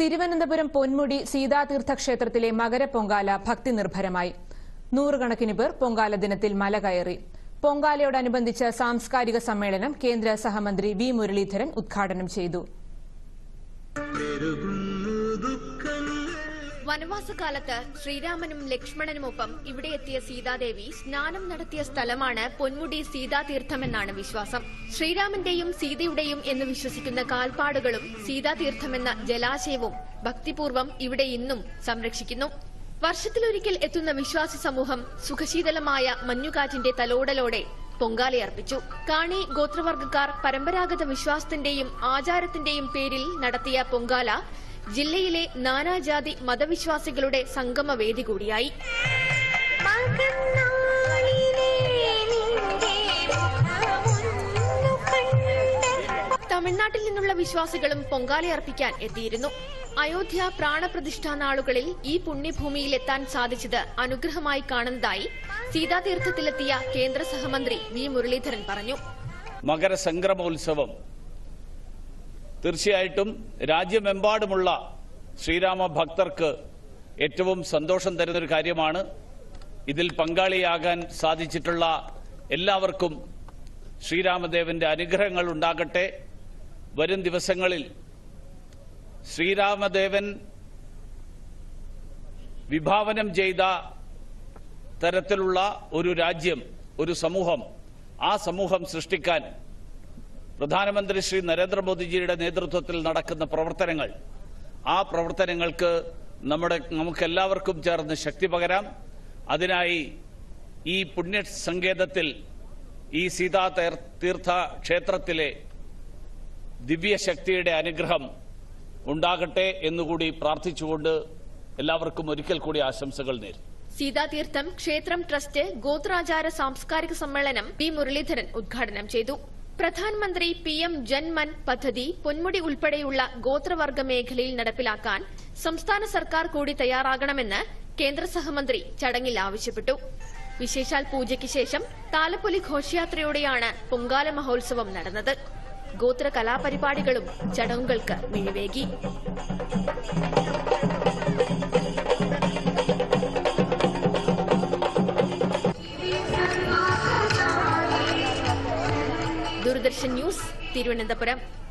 തിരുവനന്തപുരം പൊന്മുടി സീതാതീർത്ഥ ക്ഷേത്രത്തിലെ മകരപ്പൊങ്കാല ഭക്തി നിർഭരമായി നൂറുകണക്കിന് പേർ പൊങ്കാല ദിനത്തിൽ മല കയറി. പൊങ്കാലയോടനുബന്ധിച്ച സാംസ്കാരിക സമ്മേളനം കേന്ദ്ര സഹമന്ത്രി വി മുരളീധരൻ ഉദ്ഘാടനം ചെയ്തു. വനവാസകാലത്ത് ശ്രീരാമനും ലക്ഷ്മണനുമൊപ്പം ഇവിടെ എത്തിയ സീതാദേവി സ്നാനം നടത്തിയ സ്ഥലമാണ് പൊന്മുടി സീതാതീർത്ഥമെന്നാണ് വിശ്വാസം. ശ്രീരാമന്റെയും സീതയുടെയും എന്ന് വിശ്വസിക്കുന്ന കാൽപ്പാടുകളും സീതാതീർത്ഥമെന്ന ജലാശയവും ഭക്തിപൂർവം ഇവിടെ ഇന്നും സംരക്ഷിക്കുന്നു. വർഷത്തിലൊരിക്കൽ എത്തുന്ന വിശ്വാസി സമൂഹം സുഖശീതലമായ മഞ്ഞുകാറ്റിന്റെ തലോടലോടെ പൊങ്കാലയർപ്പിച്ചു കാണി ഗോത്രവർഗക്കാർ പരമ്പരാഗത വിശ്വാസത്തിന്റെയും ആചാരത്തിന്റെയും പേരിൽ നടത്തിയ പൊങ്കാല ജില്ലയിലെ നാനാജാതി മതവിശ്വാസികളുടെ സംഗമവേദി കൂടിയായി. തമിഴ്നാട്ടിൽ നിന്നുള്ള വിശ്വാസികളും പൊങ്കാലയർപ്പിക്കാൻ എത്തിയിരുന്നു. അയോധ്യ പ്രാണപ്രതിഷ്ഠാ നാളുകളിൽ ഈ പുണ്യഭൂമിയിൽ എത്താൻ സാധിച്ചത് അനുഗ്രഹമായി കാണുന്നതായി സീതാതീർത്ഥത്തിലെത്തിയ കേന്ദ്ര സഹമന്ത്രി വി. മുരളീധരൻ പറഞ്ഞു. മകരസംക്രമോത്സവം. തീർച്ചയായിട്ടും രാജ്യമെമ്പാടുമുള്ള ശ്രീരാമ ഭക്തർക്ക് ഏറ്റവും സന്തോഷം തരുന്നൊരു കാര്യമാണ്. ഇതിൽ പങ്കാളിയാകാൻ സാധിച്ചിട്ടുള്ള എല്ലാവർക്കും ശ്രീരാമദേവന്റെ അനുഗ്രഹങ്ങൾ ഉണ്ടാകട്ടെ. വരും ദിവസങ്ങളിൽ ശ്രീരാമദേവൻ വിഭാവനം ചെയ്ത തരത്തിലുള്ള ഒരു രാജ്യം ഒരു സമൂഹം ആ സമൂഹം സൃഷ്ടിക്കാൻ പ്രധാനമന്ത്രി ശ്രീ നരേന്ദ്രമോദിജിയുടെ നേതൃത്വത്തിൽ നടക്കുന്ന പ്രവർത്തനങ്ങൾ ആ പ്രവർത്തനങ്ങൾക്ക് നമ്മുടെ നമുക്കെല്ലാവർക്കും ചേർന്ന് ശക്തി പകരാം. അതിനായി ഈ പുണ്യ സങ്കേതത്തിൽ ഈ സീതാ തീർത്ഥ ക്ഷേത്രത്തിലെ ദിവ്യശക്തിയുടെ അനുഗ്രഹം ഉണ്ടാകട്ടെ എന്നുകൂടി പ്രാർത്ഥിച്ചുകൊണ്ട് എല്ലാവർക്കും ഒരിക്കൽ കൂടി ആശംസകൾ നേരും സീതാതീർത്ഥം ക്ഷേത്രം ട്രസ്റ്റ് ഗോത്രാചാര സാംസ്കാരിക സമ്മേളനം പി മുരളീധരൻ ഉദ്ഘാടനം ചെയ്തു. പ്രധാനമന്ത്രി പി എം ജൻമൻ പദ്ധതി പൊന്മുടി ഉൾപ്പെടെയുള്ള ഗോത്രവർഗ മേഖലയിൽ നടപ്പിലാക്കാൻ സംസ്ഥാന സർക്കാർ കൂടി തയ്യാറാകണമെന്ന് കേന്ദ്ര സഹമന്ത്രി ചടങ്ങിൽ ആവശ്യപ്പെട്ടു. വിശേഷാൽ പൂജയ്ക്ക് ശേഷം താലപ്പൊലി ഘോഷയാത്രയോടെയാണ് പൊങ്കാല മഹോത്സവം നടന്നത്. ഗോത്ര കലാപരിപാടികളും ചടങ്ങുകൾക്ക് മിഴിവേകി. ദൂരദർശൻ ന്യൂസ് തിരുവനന്തപുരം.